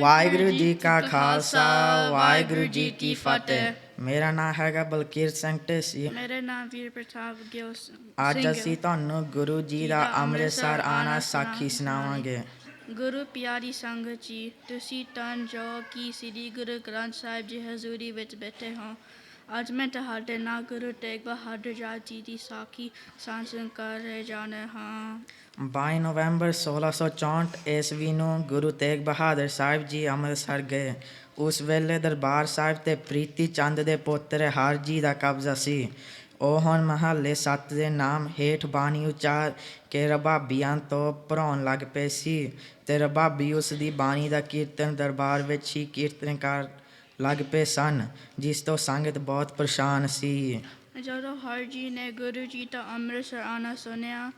ਵਾਹਿਗੁਰੂ ਜੀ ਕਾ ਖਾਲਸਾ ਵਾਹਿਗੁਰੂ ਜੀ ਕੀ ਫਤਿਹ। ਮੇਰਾ ਨਾਮ ਹੈਗਾ ਬਲਕੀਰ ਸਿੰਘ ਢੇਸੀ। ਮੇਰਾ ਨਾਮ ਵੀਰ ਪ੍ਰਤਾਪ ਗਿੱਲ ਅੱਜ ਅਸੀਂ ਤੁਹਾਨੂੰ ਗੁਰੂ ਜੀ ਦਾ ਅੰਮ੍ਰਿਤਸਰ ਆਣਾ ਸਾਖੀ ਸੁਣਾਵਾਂਗੇ। ਗੁਰੂ ਪਿਆਰੀ ਸੰਗਤ ਜੀ ਤੁਸੀਂ ਤਾਂ ਜੋ ਕਿ ਸ੍ਰੀ ਗੁਰੂ ਗ੍ਰੰਥ ਸਾਹਿਬ ਜੀ ਹਜ਼ੂਰੀ ਵਿੱਚ ਬੈਠੇ ਹੋ ਅੱਜ ਮੈਂ ਤੁਹਾਡੇ ਨਾਲ ਗੁਰੂ ਤੇਗ ਬਹਾਦਰ ਜੀ ਦੀ ਸਾਖੀ ਸਾਂਝੀ ਕਰ ਰਹੇ ਜਾਣਾ ਹਾਂ। 22 ਨਵੰਬਰ 1664 ਈਸਵੀ ਨੂੰ ਗੁਰੂ ਤੇਗ ਬਹਾਦਰ ਸਾਹਿਬ ਜੀ ਅੰਮ੍ਰਿਤਸਰ ਗਏ। ਉਸ ਵੇਲੇ ਦਰਬਾਰ ਸਾਹਿਬ ਤੇ ਪ੍ਰੀਤੀ ਚੰਦ ਦੇ ਪੁੱਤਰ ਹਰ ਜੀ ਦਾ ਕਬਜ਼ਾ ਸੀ। ਉਹ ਹੁਣ ਮਹੱਲੇ ਸੱਤ ਦੇ ਨਾਮ ਹੇਠ ਬਾਣੀ ਉਚਾਰ ਕੇ ਰਬਾਬੀਆਂ ਤੋਂ ਭਰਾਉਣ ਲੱਗ ਪਏ ਸੀ ਤੇ ਰਬਾਬੀ ਉਸ ਦੀ ਬਾਣੀ ਦਾ ਕੀਰਤਨ ਦਰਬਾਰ ਵਿੱਚ ਹੀ ਕੀਰਤਨ ਕਰ ਲੱਗ ਪਏ ਸਨ, ਜਿਸ ਤੋਂ ਸੰਗਤ ਬਹੁਤ ਪਰੇਸ਼ਾਨ ਸੀ। ਜਦੋਂ ਹਰ ਜੀ ਨੇ ਗੁਰੂ ਜੀ ਦਾ ਅੰਮ੍ਰਿਤਸਰ ਆਣਾ ਸੁਣਿਆ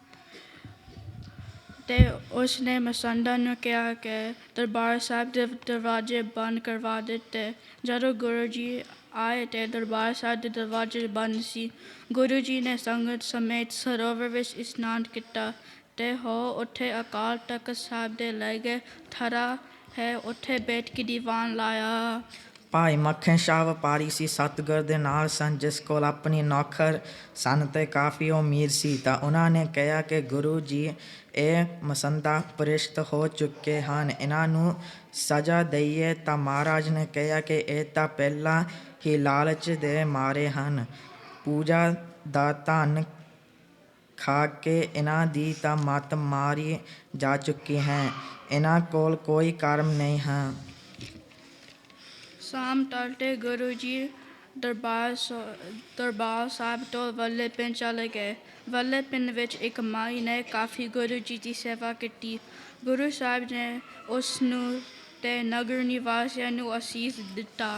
ਤੇ ਉਸ ਨੇ ਮਸੰਦਾ ਨੂੰ ਕਿਹਾ ਕਿ ਦਰਬਾਰ ਸਾਹਿਬ ਦੇ ਦਰਵਾਜ਼ੇ ਬੰਦ ਕਰਵਾ ਦਿੱਤੇ। ਜਦੋਂ ਗੁਰੂ ਜੀ ਆਏ ਤੇ ਦਰਬਾਰ ਸਾਹਿਬ ਦੇ ਦਰਵਾਜ਼ੇ ਬੰਦ ਸੀ, ਗੁਰੂ ਜੀ ਨੇ ਸੰਗਤ ਸਮੇਤ ਸਰੋਵਰ ਵਿੱਚ ਇਸ਼ਨਾਨ ਕੀਤਾ ਤੇ ਹੋ ਉੱਥੇ ਅਕਾਲ ਤਖਤ ਸਾਹਿਬ ਦੇ ਲੈ ਗਏ ਥਰਾ ਹੈ, ਉੱਥੇ ਬੈਠ ਕੇ ਦੀਵਾਨ ਲਾਇਆ। ਭਾਈ ਮੱਖਣ ਸ਼ਾਹ ਵਪਾਰੀ ਸੀ, ਸਤਗੁਰ ਦੇ ਨਾਲ ਸਨ, ਜਿਸ ਕੋਲ ਆਪਣੀ ਨੌਕਰ ਸਨ ਤੇ ਕਾਫੀ ਉਮੀਦ ਸੀ। ਤਾਂ ਉਹਨਾਂ ਨੇ ਕਿਹਾ ਕਿ ਗੁਰੂ ਜੀ, ਇਹ ਮਸੰਦਾ ਪ੍ਰਿਸ਼ਟ ਹੋ ਚੁੱਕੇ ਹਨ। ਇਹਨਾਂ ਨੂੰ ਸਜ਼ਾ ਦਈਏ ਤਾਂ ਮਹਾਰਾਜ ਨੇ ਕਿਹਾ ਕਿ ਇਹ ਤਾਂ ਪਹਿਲਾਂ ਹੀ ਲਾਲਚ ਦੇ ਮਾਰੇ ਹਨ। ਪੂਜਾ ਦਾ ਧਨ ਖਾ ਕੇ ਇਹਨਾਂ ਦੀ ਤਾਂ ਮਤ ਮਾਰੀ ਜਾ ਚੁੱਕੀ ਹੈ। ਇਹਨਾਂ ਕੋਲ ਕੋਈ ਕਰਮ ਨਹੀਂ ਹੈ। ਸ਼ਾਮ ਟਲਤੇ ਗੁਰੂ ਜੀ ਦਰਬਾਰ ਸ- ਦਰਬਾਰ ਸਾਹਿਬ ਤੋਂ ਵੱਲੇ ਪਿੰਡ ਚਲੇ ਗਏ ਵੱਲੇ ਪਿੰਡ ਵਿੱਚ ਇੱਕ ਮਾਈ ਨੇ ਕਾਫੀ ਗੁਰੂ ਜੀ ਦੀ ਸੇਵਾ ਕੀਤੀ ਗੁਰੂ ਸਾਹਿਬ ਨੇ ਉਸ ਨੂੰ ਤੇ ਨਗਰ ਨਿਵਾਸੀਆਂ ਨੂੰ ਅਸੀਸ ਦਿੱਤਾ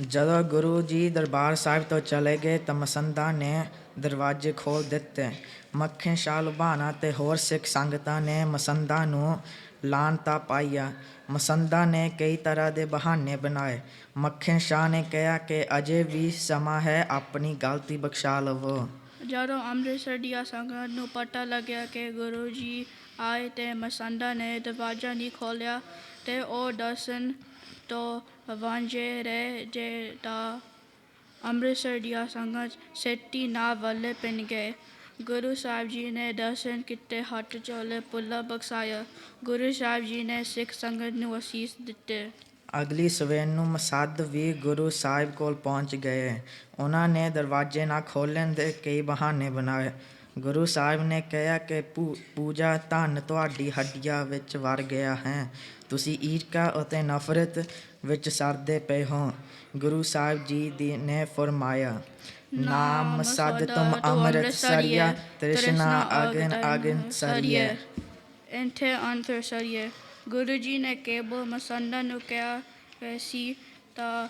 ਜਦੋਂ ਗੁਰੂ ਜੀ ਦਰਬਾਰ ਸਾਹਿਬ ਤੋਂ ਚਲੇ ਗਏ ਤਾਂ ਮਸੰਦਾਂ ਨੇ ਦਰਵਾਜ਼ੇ ਖੋਲ ਦਿੱਤੇ ਮੱਖਣ ਸ਼ਾਹ ਲੁਬਾਣਾ ਅਤੇ ਹੋਰ ਸਿੱਖ ਸੰਗਤਾਂ ਨੇ ਮਸੰਦਾਂ ਨੂੰ ਲਾਂਤਾ ਪਾਇਆ। ਮਸੰਦਾਂ ਨੇ ਕਈ ਤਰ੍ਹਾਂ ਦੇ ਬਹਾਨੇ ਬਣਾਏ। ਮੱਖਣ ਸ਼ਾਹ ਨੇ ਕਿਹਾ ਕਿ ਅਜੇ ਵੀ ਸਮਾਂ ਹੈ, ਆਪਣੀ ਗਲਤੀ ਬਖਸ਼ਾ ਲਵੋ। ਜਦੋਂ ਅੰਮ੍ਰਿਤਸਰ ਦੀਆਂ ਸੰਗਤ ਨੂੰ ਪਤਾ ਲੱਗਿਆ ਕਿ ਗੁਰੂ ਜੀ ਆਏ ਤੇ ਮਸੰਦਾ ਨੇ ਦਰਵਾਜ਼ਾ ਨਹੀਂ ਖੋਲ੍ਹਿਆ ਤੇ ਉਹ ਦਰਸ਼ਨ ਤੋਂ ਵਾਂਝੇ ਰਹਿ ਜੇ ਤਾਂ ਅੰਮ੍ਰਿਤਸਰ ਦੀਆਂ ਸੰਗਤ ਸੇਤੀ ਨਾ ਵੱਲੇ ਪਿੰਡ ਗਏ। ਗੁਰੂ ਸਾਹਿਬ ਜੀ ਨੇ ਦਰਸ਼ਨ ਕੀਤੇ, ਹੱਥ ਚੋਲੇ ਪੁੱਲਾ ਬਖਸ਼ਾਇਆ। ਗੁਰੂ ਸਾਹਿਬ ਜੀ ਨੇ ਸਿੱਖ ਸੰਗਤ ਨੂੰ ਅਸੀਸ ਦਿੱਤੇ। ਅਗਲੀ ਸਵੇਰ ਨੂੰ ਮਸਦ ਵੀ ਗੁਰੂ ਸਾਹਿਬ ਕੋਲ ਪਹੁੰਚ ਗਏ। ਉਹਨਾਂ ਨੇ ਦਰਵਾਜ਼ੇ ਨਾ ਖੋਲ੍ਹਣ ਦੇ ਕਈ ਬਹਾਨੇ ਬਣਾਏ। ਗੁਰੂ ਸਾਹਿਬ ਨੇ ਕਿਹਾ ਕਿ ਪੂ- ਪੂਜਾ ਧਨ ਤੁਹਾਡੀ ਹੱਡੀਆਂ ਵਿੱਚ ਵਰ ਗਿਆ ਹੈ। ਤੁਸੀਂ ਈਰਖਾ ਅਤੇ ਨਫ਼ਰਤ ਵਿੱਚ ਸਰਦੇ ਪਏ ਹੋ। ਗੁਰੂ ਸਾਹਿਬ ਜੀ ਦੀ ਨੇ ਫਰਮਾਇਆ ਨਾਮ ਸਦ ਤੁਮ ਅੰਮ੍ਰਿਤ ਸਰੀਆ ਤ੍ਰਿਸ਼ਨਾ ਅਗਨ ਅਗਨ ਸਰੀਏ। ਇੰਥੇ ਅੰਤਰ ਸਰੀਏ। ਗੁਰੂ ਜੀ ਨੇ ਕੇਵਲ ਮਸੰਦਾ ਨੂੰ ਕਿਹਾ ਸੀ ਤਾਂ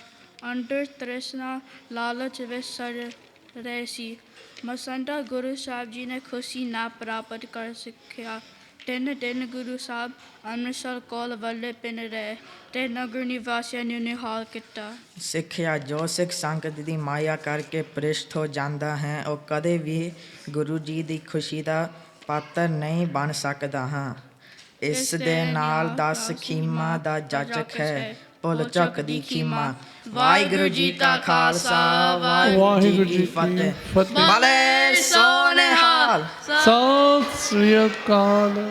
ਅੰਦਰ ਤ੍ਰਿਸ਼ਨਾ ਲਾਲਚ ਵਿੱਚ ਸੜ ਰਹੇ ਸੀ। ਮਸੰਦਾ ਗੁਰੂ ਸਾਹਿਬ ਜੀ ਨੇ ਖੁਸ਼ੀ ਨਾ ਪ੍ਰਾਪਤ ਕਰ ਸਕਿਆ ਤਿੰਨ ਦਿਨ ਗੁਰੂ ਸਾਹਿਬ ਅੰਮ੍ਰਿਤਸਰ ਕੋਲ ਵੱਲੇ ਪਿੰਡ ਰਹੇ ਤੇ ਨਗਰ ਨਿਵਾਸੀਆਂ ਨੂੰ ਨਿਹਾਲ ਕੀਤਾ। ਸਿੱਖਿਆ ਜੋ ਸਿੱਖ ਸੰਗਤ ਦੀ ਮਾਇਆ ਕਰਕੇ ਪ੍ਰਿਸ਼ਟ ਹੋ ਜਾਂਦਾ ਹੈ ਉਹ ਕਦੇ ਵੀ ਗੁਰੂ ਜੀ ਦੀ ਖੁਸ਼ੀ ਦਾ ਪਾਤਰ ਨਹੀਂ ਬਣ ਸਕਦਾ ਹਾਂ। ਇਸ ਦੇ ਨਾਲ ਦਸ ਖੀਮਾ ਦਾ ਜਾਚਕ ਹੈ। ਭੁੱਲ ਚੱਕ ਦੀ ਖੀਮਾ। ਵਾਹਿਗੁਰੂ ਜੀ ਕਾ ਖਾਲਸਾ ਵਾਹਿਗੁਰੂ ਜੀ ਕੀ ਫਤਿਹ। ਫਤਿਹ। ਭਲੇ ਸੋਨੇਹਾਲ। ਸਤਿ ਸ੍ਰੀ ਅਕਾਲ।